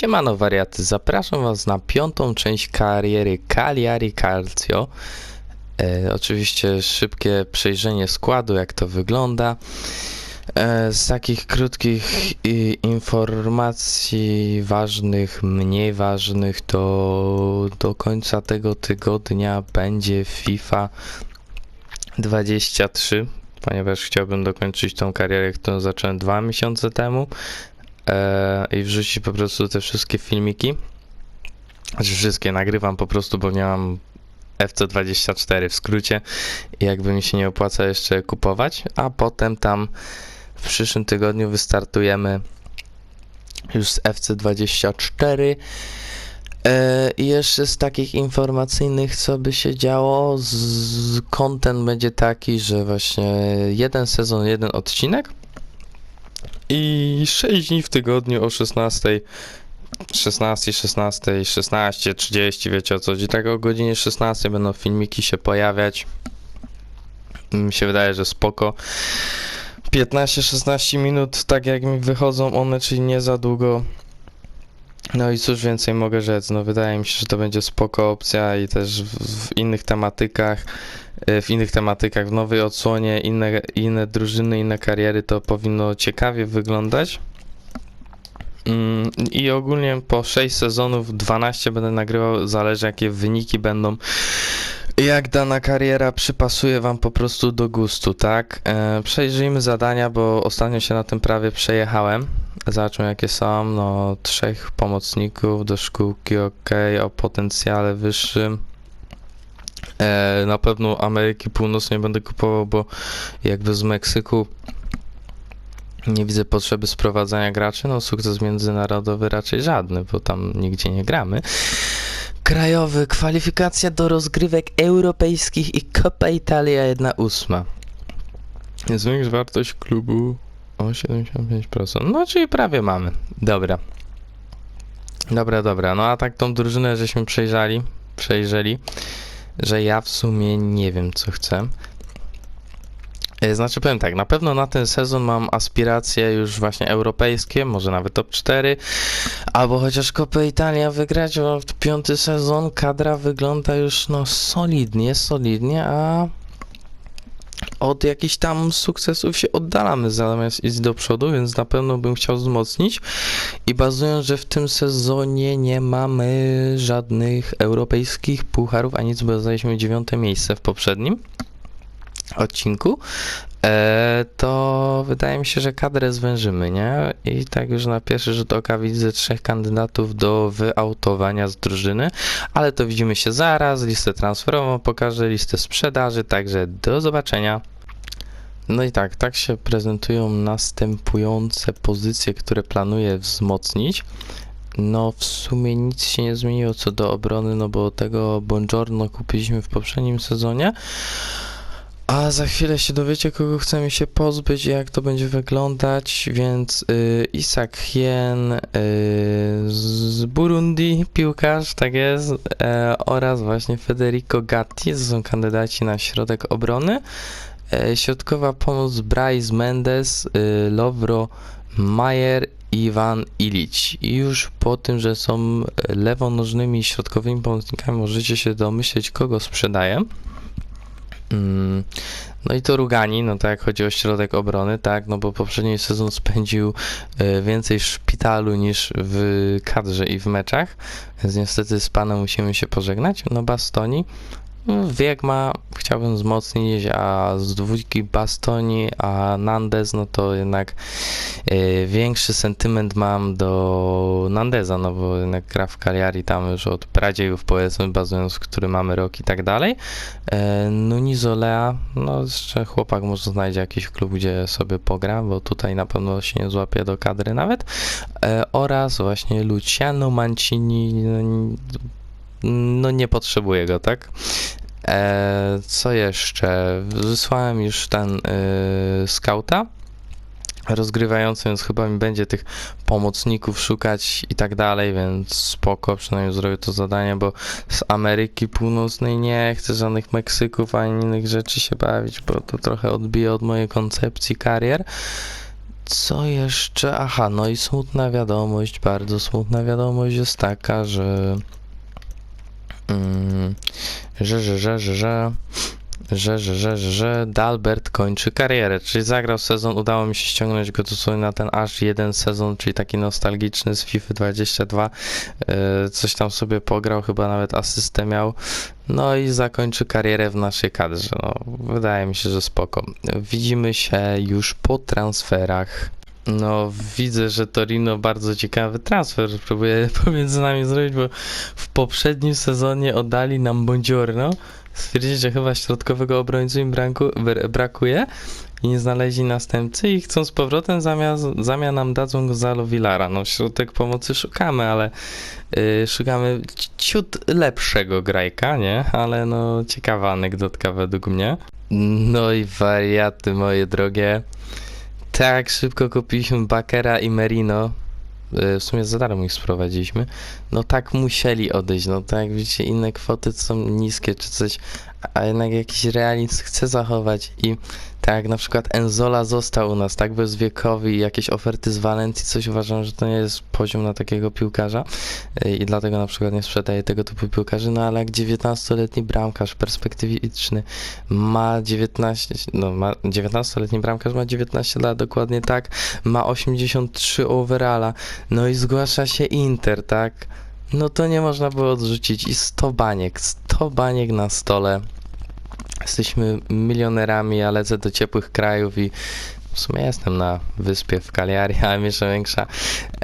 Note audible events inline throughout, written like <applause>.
Siemano wariaty, zapraszam was na piątą część kariery Cagliari Calcio. E, oczywiście szybkie przejrzenie składu, jak to wygląda. E, z takich krótkich i, informacji ważnych, mniej ważnych, to do końca tego tygodnia będzie FIFA 23, ponieważ chciałbym dokończyć tą karierę, którą zacząłem dwa miesiące temu i wrzucić po prostu te wszystkie filmiki. Znaczy wszystkie nagrywam po prostu, bo nie mam FC24 w skrócie i jakby mi się nie opłaca jeszcze kupować, a potem tam w przyszłym tygodniu wystartujemy już z FC24. E, I jeszcze z takich informacyjnych, co by się działo, z content będzie taki, że właśnie jeden sezon, jeden odcinek i 6 dni w tygodniu o 16, 16, 16, 16, 30, wiecie o co chodzi. Tak o godzinie 16 będą filmiki się pojawiać. Mi się wydaje, że spoko. 15-16 minut, tak jak mi wychodzą one, czyli nie za długo. No i cóż więcej mogę rzec, no wydaje mi się, że to będzie spoko opcja i też w, w innych tematykach, w innych tematykach, w nowej odsłonie, inne, inne drużyny, inne kariery, to powinno ciekawie wyglądać. Mm, I ogólnie po 6 sezonów, 12 będę nagrywał, zależy jakie wyniki będą. Jak dana kariera przypasuje Wam po prostu do gustu, tak? E, przejrzyjmy zadania, bo ostatnio się na tym prawie przejechałem. Zobaczmy jakie są. No, trzech pomocników do szkółki, ok, o potencjale wyższym. E, na pewno Ameryki Północnej będę kupował, bo jakby z Meksyku nie widzę potrzeby sprowadzania graczy. No, sukces międzynarodowy raczej żadny, bo tam nigdzie nie gramy. Krajowy, kwalifikacja do rozgrywek europejskich i Copa Italia 1-8. Zwiększ wartość klubu o 75%. No, czyli prawie mamy. Dobra. Dobra, dobra. No a tak tą drużynę żeśmy przejrzeli, przejrzeli, że ja w sumie nie wiem co chcę. E, Znaczy powiem tak, na pewno na ten sezon mam aspiracje już właśnie europejskie, może nawet top 4, albo chociaż Copę Italia wygrać, bo piąty sezon kadra wygląda już no solidnie, solidnie, a od jakichś tam sukcesów się oddalamy zamiast iść do przodu, więc na pewno bym chciał wzmocnić. I bazując, że w tym sezonie nie mamy żadnych europejskich pucharów, a nic, bo zajęliśmy dziewiąte miejsce w poprzednim odcinku, to wydaje mi się, że kadrę zwężymy, nie? I tak już na pierwszy rzut oka widzę trzech kandydatów do wyautowania z drużyny, ale to widzimy się zaraz, listę transferową pokażę, listę sprzedaży, także do zobaczenia. No i tak, tak się prezentują następujące pozycje, które planuję wzmocnić. No, w sumie nic się nie zmieniło co do obrony, no bo tego Buongiorno kupiliśmy w poprzednim sezonie. A za chwilę się dowiecie, kogo chcemy się pozbyć i jak to będzie wyglądać, więc y, Isak Hien y, z Burundi, piłkarz, tak jest, e, oraz właśnie Federico Gatti, to są kandydaci na środek obrony. E, środkowa pomoc Bryce Mendes, y, Lovro Mayer Iwan Ilić. I już po tym, że są lewonożnymi środkowymi pomocnikami, możecie się domyśleć, kogo sprzedaję. Mm, No i to Rugani, no tak chodzi o środek obrony, tak, no bo poprzedni sezon spędził e, więcej w szpitalu niż w kadrze i w meczach, więc niestety z panem musimy się pożegnać. No Bastoni, wiek ma, chciałbym wzmocnić, a z dwójki Bastoni, a Nandez, no to jednak e, większy sentyment mam do Nandeza, no bo jednak gra w Cagliari tam już od pradziejów powiedzmy, bazując, który mamy rok i tak dalej. Nunizolea, no jeszcze chłopak może znajdzie jakiś klub, gdzie sobie pogra, bo tutaj na pewno się nie złapie do kadry nawet. E, oraz właśnie Luciano Mancini, no, no nie potrzebuję go, tak? E, co jeszcze? Wysłałem już ten e, skauta rozgrywający, więc chyba mi będzie tych pomocników szukać i tak dalej, więc spoko, przynajmniej zrobię to zadanie, bo z Ameryki Północnej nie chcę żadnych Meksyków ani innych rzeczy się bawić, bo to trochę odbije od mojej koncepcji karier. Co jeszcze? Aha, no i smutna wiadomość, bardzo smutna wiadomość jest taka, że. Mm, że, że, że, że, że. Że, że, że, że, Dalbert kończy karierę, czyli zagrał sezon, udało mi się ściągnąć go dosłownie na ten aż jeden sezon, czyli taki nostalgiczny z FIFA 22, e, coś tam sobie pograł, chyba nawet asystę miał, no i zakończy karierę w naszej kadrze, no wydaje mi się, że spoko. Widzimy się już po transferach. No, widzę, że Torino bardzo ciekawy transfer próbuje <laughs> pomiędzy nami zrobić, bo w poprzednim sezonie oddali nam Buongiorno. Stwierdzili, że chyba środkowego obrońcy im braku, br- brakuje i nie znaleźli następcy i chcą z powrotem zamiast, zamiast nam dadzą Gonzalo Villara. No, środek pomocy szukamy, ale yy, szukamy ci- ciut lepszego grajka, nie? Ale no, ciekawa anegdotka według mnie. No i wariaty moje drogie. Tak, szybko kupiliśmy Bakera i Merino. Y, W sumie za darmo ich sprowadziliśmy. No tak musieli odejść. No tak widzicie, inne kwoty są niskie czy coś, a jednak jakiś realizm chce zachować i tak na przykład Enzola został u nas, tak? Bezwiekowy i jakieś oferty z Walencji, coś uważam, że to nie jest poziom na takiego piłkarza. Y, i dlatego na przykład nie sprzedaję tego typu piłkarzy, no ale jak 19-letni bramkarz perspektywiczny ma 19, no ma 19-letni bramkarz ma 19 lat, dokładnie tak, ma 83 overalla, no i zgłasza się Inter, tak? No to nie można było odrzucić. I 100 baniek, 100 baniek na stole. Jesteśmy milionerami, ja lecę do ciepłych krajów i w sumie jestem na wyspie w Cagliari, ale jeszcze większa.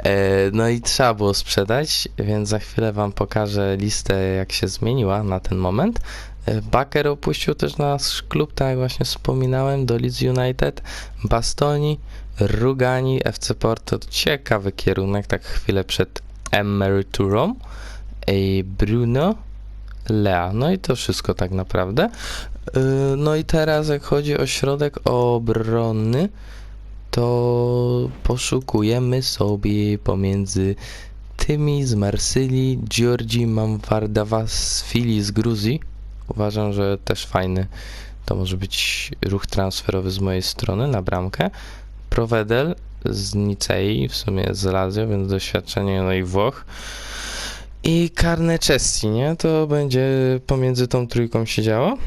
E, no i trzeba było sprzedać, więc za chwilę wam pokażę listę, jak się zmieniła na ten moment. E, Baker opuścił też nasz klub, tak jak właśnie wspominałem, do Leeds United, Bastoni, Rugani, FC Porto, ciekawy kierunek, tak chwilę przed emeryturą, i Bruno, Lea, no i to wszystko tak naprawdę. Yy, No i teraz jak chodzi o środek obrony, to poszukujemy sobie pomiędzy tymi z Marsylii, Giorgi Mamvardavasfili z Gruzji. Uważam, że też fajny to może być ruch transferowy z mojej strony na bramkę. Provedel z Nicei, w sumie z Lazio, więc doświadczenie no i Włoch. I karne nie? To będzie pomiędzy tą trójką się działo.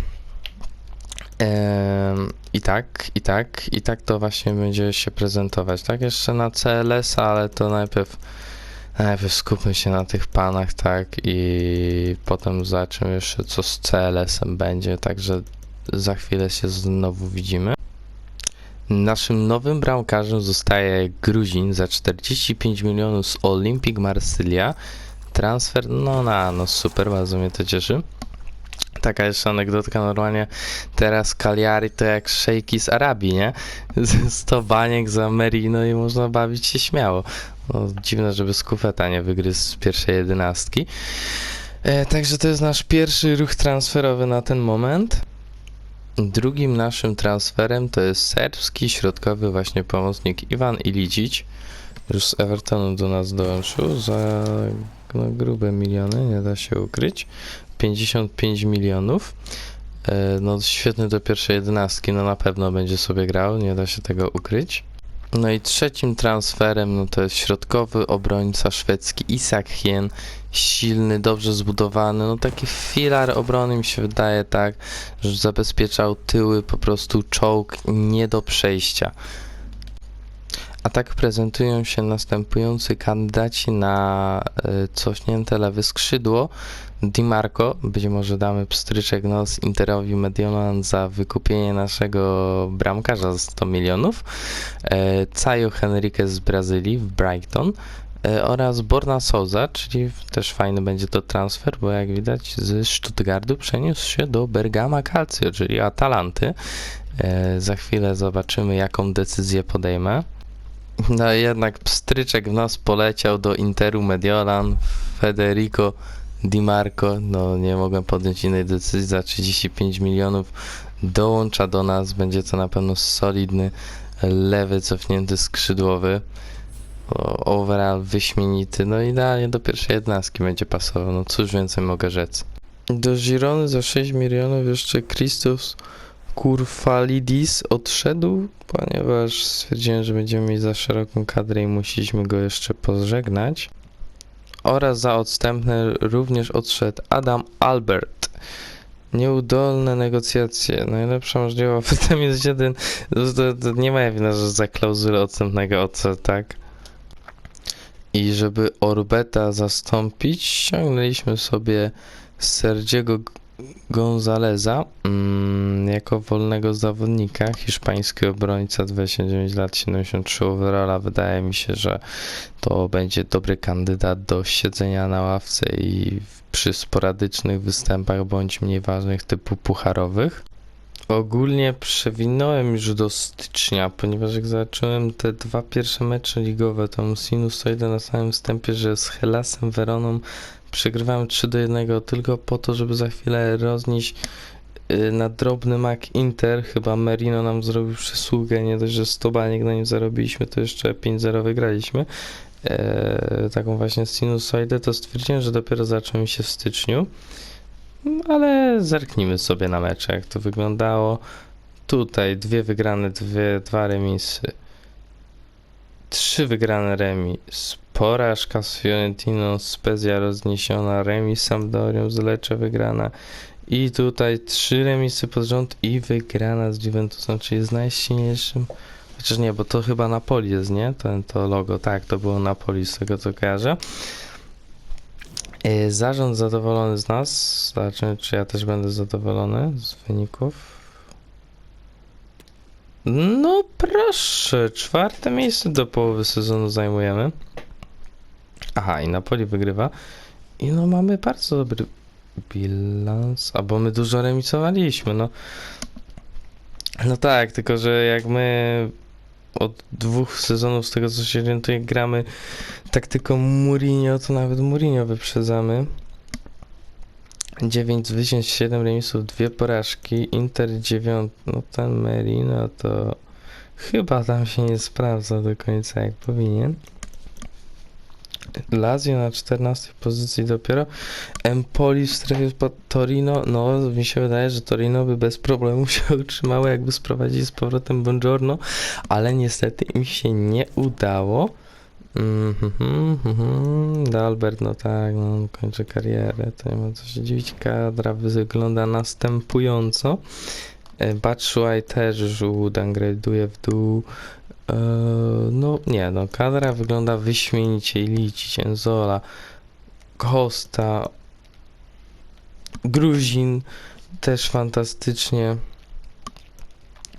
I tak, i tak, i tak to właśnie będzie się prezentować. Tak, jeszcze na CLS, ale to najpierw, najpierw skupmy się na tych panach, tak, i potem zobaczymy jeszcze, co z CLS-em będzie. Także za chwilę się znowu widzimy. Naszym nowym bramkarzem zostaje Gruzin za 45 milionów z Olympic Marsylia. Transfer, no na, no super, bardzo mnie to cieszy. Taka jeszcze anegdotka, normalnie teraz Cagliari to jak szejki z Arabii, nie? 100 baniek za Merino i można bawić się śmiało. No, dziwne, żeby z kufeta nie wygryzł z pierwszej jedenastki. E, także to jest nasz pierwszy ruch transferowy na ten moment. Drugim naszym transferem to jest serbski środkowy właśnie pomocnik Iwan Ilicic. Już z Evertonu do nas dołączył za no, grube miliony, nie da się ukryć. 55 milionów. E, No świetny do pierwszej jedenastki, no na pewno będzie sobie grał, nie da się tego ukryć. No i trzecim transferem, no to jest środkowy obrońca szwedzki Isak Hien. Silny, dobrze zbudowany, no taki filar obrony mi się wydaje tak, że zabezpieczał tyły, po prostu czołg nie do przejścia. A tak prezentują się następujący kandydaci na y, cofnięte lewe skrzydło. Di Marco, być może damy pstryczek nos Interowi Mediolan za wykupienie naszego bramkarza za 100 milionów. E, Caio Henriquez z Brazylii w Brighton e, oraz Borna Souza, czyli też fajny będzie to transfer, bo jak widać z Stuttgartu przeniósł się do Bergama Calcio, czyli Atalanty. E, Za chwilę zobaczymy, jaką decyzję podejmę. No jednak pstryczek w nos poleciał do Interu Mediolan, Federico Di Marco, no nie mogłem podjąć innej decyzji, za 35 milionów dołącza do nas, będzie to na pewno solidny, lewy, cofnięty skrzydłowy, overall wyśmienity, no idealnie do pierwszej jednostki będzie pasował, no cóż więcej mogę rzec. Do Girony za 6 milionów jeszcze Christos Kurfalidis odszedł, ponieważ stwierdziłem, że będziemy mieć za szeroką kadrę i musieliśmy go jeszcze pożegnać. Oraz za odstępne również odszedł Adam Albert. Nieudolne negocjacje. Najlepsza możliwa <laughs> potem jest jeden. Nie moja wina, że za klauzulę odstępnego odszedł, tak? I żeby Orbeta zastąpić, ściągnęliśmy sobie Sergiego Gonzaleza mm, jako wolnego zawodnika, hiszpański obrońca, 29 lat, 73 overalla. Wydaje mi się, że to będzie dobry kandydat do siedzenia na ławce i przy sporadycznych występach bądź mniej ważnych typu pucharowych. Ogólnie przewinąłem już do stycznia, ponieważ jak zacząłem te dwa pierwsze mecze ligowe, to sinusoidę na samym wstępie, że z Hellasem Weroną przegrywałem 3 do 1 tylko po to, żeby za chwilę roznieść y, na drobny mak Inter. Chyba Merino nam zrobił przysługę, nie dość, że 100 baniek na nim zarobiliśmy, to jeszcze 5-0 wygraliśmy. Eee, taką właśnie sinusoidę, to stwierdziłem, że dopiero zaczął mi się w styczniu. Ale zerknijmy sobie na mecze, jak to wyglądało. Tutaj dwie wygrane, dwie, dwa remisy. Trzy wygrane remis. Porażka z Fiorentiną, Spezia rozniesiona, remis z Sampdorią, z Lecce wygrana. I tutaj trzy remisy pod rząd i wygrana z Juventusem, czyli z najsilniejszym. Chociaż nie, bo to chyba Napoli jest, nie? To, to logo, tak, to było Napoli z tego co kojarzę. E, Zarząd zadowolony z nas. Zobaczymy, czy ja też będę zadowolony z wyników. No proszę, czwarte miejsce do połowy sezonu zajmujemy. Aha, i Napoli wygrywa. I no mamy bardzo dobry bilans, albo my dużo remisowaliśmy, no. No tak, tylko że jak my od dwóch sezonów, z tego co się orientuję, gramy taktyką Mourinho, to nawet Mourinho wyprzedzamy. 9 zwycięstw, 7 remisów, 2 porażki. Inter 9, no ten Merino to chyba tam się nie sprawdza do końca jak powinien. Lazio na 14 pozycji dopiero. Empoli w strefie pod Torino, no mi się wydaje, że Torino by bez problemu się <laughs> utrzymało, jakby sprowadzili z powrotem Buongiorno, ale niestety im się nie udało. Mhm, mhm. Dalbert, no tak, no kończy karierę, to nie ma co się dziwić. Kadra wygląda następująco. E, Batshuayi też już downgraduje w dół. E, No nie, no kadra wygląda wyśmienicie i liczyć Enzola, Costa, Gruzin też fantastycznie.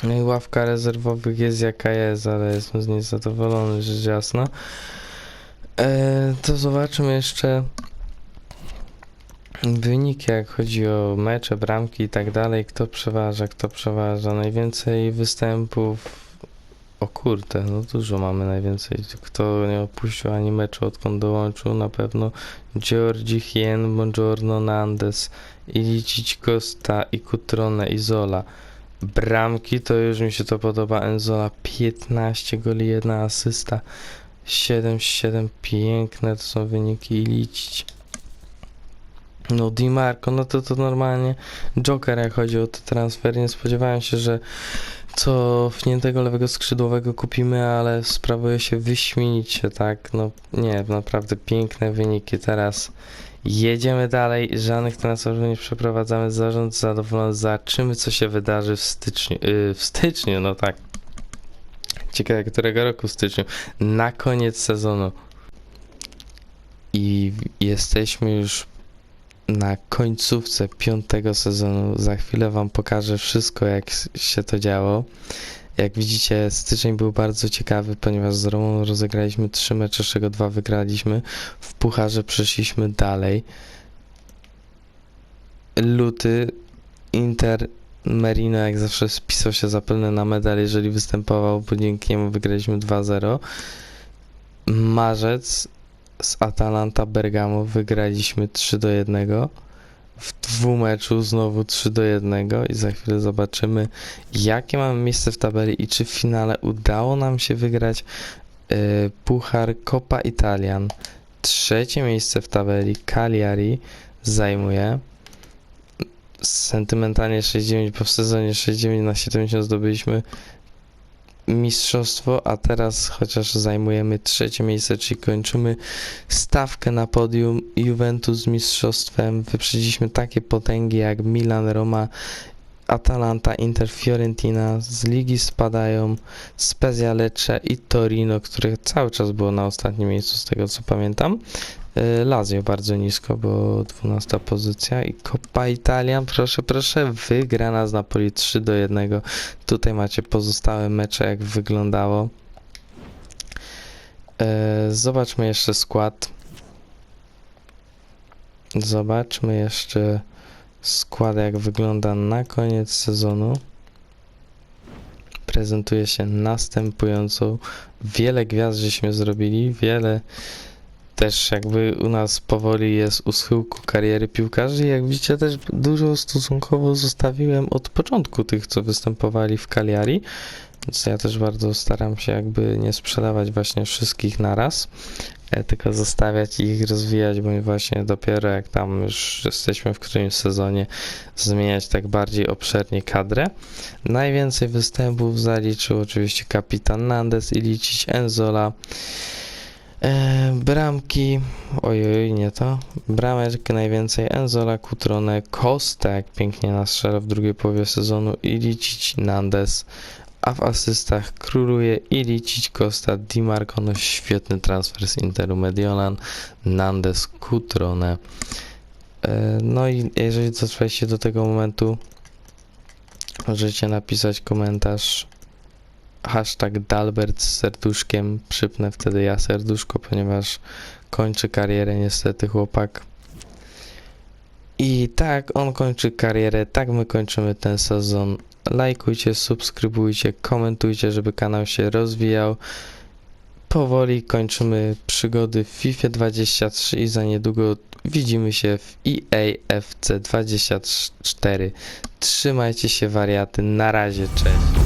No i ławka rezerwowych jest jaka jest, ale jestem z niej zadowolony, rzecz jasna. E, to zobaczmy jeszcze wyniki, jak chodzi o mecze, bramki i tak dalej. Kto przeważa, kto przeważa. Najwięcej występów. O kurde, no dużo mamy najwięcej. Kto nie opuścił ani meczu, odkąd dołączył, na pewno Georgi Hien, Buongiorno, Nandes, Ilicic, Costa, i Cutrone, Izola. Bramki to już mi się to podoba. Enzola 15 goli, 1 asysta. 7-7 piękne to są wyniki i liczyć. No Di Marco, no to to normalnie Joker jak chodzi o te transfery. Nie spodziewałem się, że cofniętego lewego skrzydłowego kupimy, ale sprawuje się wyśmienicie, tak? No nie, naprawdę piękne wyniki. Teraz jedziemy dalej, żadnych transferów nie przeprowadzamy. Zarząd zadowolony, zobaczymy co się wydarzy w styczniu. Yy, w styczniu, no tak. Ciekawe, którego roku w styczniu. Na koniec sezonu. I jesteśmy już na końcówce piątego sezonu. Za chwilę Wam pokażę wszystko, jak się to działo. Jak widzicie, styczeń był bardzo ciekawy, ponieważ z Romą rozegraliśmy trzy mecze, z czego dwa wygraliśmy. W pucharze przeszliśmy dalej. Luty, Inter, Merino jak zawsze spisał się zapewne na medal, jeżeli występował, bo dzięki niemu wygraliśmy 2-0. Marzec z Atalanta Bergamo wygraliśmy 3 do 1. W dwumeczu znowu 3 do 1 i za chwilę zobaczymy jakie mamy miejsce w tabeli i czy w finale udało nam się wygrać y, Puchar Coppa Italian. Trzecie miejsce w tabeli Cagliari zajmuje. sentymentalnie 6-9, bo w sezonie 6-9 na 70 zdobyliśmy mistrzostwo, a teraz chociaż zajmujemy trzecie miejsce, czyli kończymy stawkę na podium Juventus z mistrzostwem. Wyprzedziliśmy takie potęgi jak Milan, Roma, Atalanta, Inter, Fiorentina. Z ligi spadają Spezia, Lecce i Torino, które cały czas było na ostatnim miejscu z tego co pamiętam. Y, Lazio bardzo nisko, bo 12 pozycja i Coppa Italia, proszę, proszę, wygrana z Napoli 3 do 1. Tutaj macie pozostałe mecze, jak wyglądało. E, Zobaczmy jeszcze skład. Zobaczmy jeszcze skład, jak wygląda na koniec sezonu. Prezentuje się następująco. Wiele gwiazd żeśmy zrobili, wiele też jakby u nas powoli jest u schyłku kariery piłkarzy. Jak widzicie, też dużo stosunkowo zostawiłem od początku tych, co występowali w Cagliari. Więc ja też bardzo staram się jakby nie sprzedawać właśnie wszystkich naraz, e, tylko zostawiać ich rozwijać, bo właśnie dopiero jak tam już jesteśmy w którymś sezonie zmieniać tak bardziej obszernie kadrę. Najwięcej występów zaliczył oczywiście kapitan Nandes i liczyć Enzola. E, bramki, ojoj, nie to. Bramek najwięcej Enzola, Kutrone, Costa, jak pięknie nastrzelał w drugiej połowie sezonu i liczyć Nandes. A w asystach króluje i liczyć Costa, Di Marco, no świetny transfer z Interu Mediolan, Nandes, Kutrone. E, no i jeżeli dotrwaliście do tego momentu, możecie napisać komentarz hashtag Dalbert z serduszkiem. Przypnę wtedy ja serduszko, ponieważ kończy karierę niestety chłopak. I tak on kończy karierę, tak my kończymy ten sezon. Lajkujcie, subskrybujcie, komentujcie, żeby kanał się rozwijał. Powoli kończymy przygody w FIFA 23 i za niedługo widzimy się w E EA FC 24. Trzymajcie się wariaty, na razie, cześć.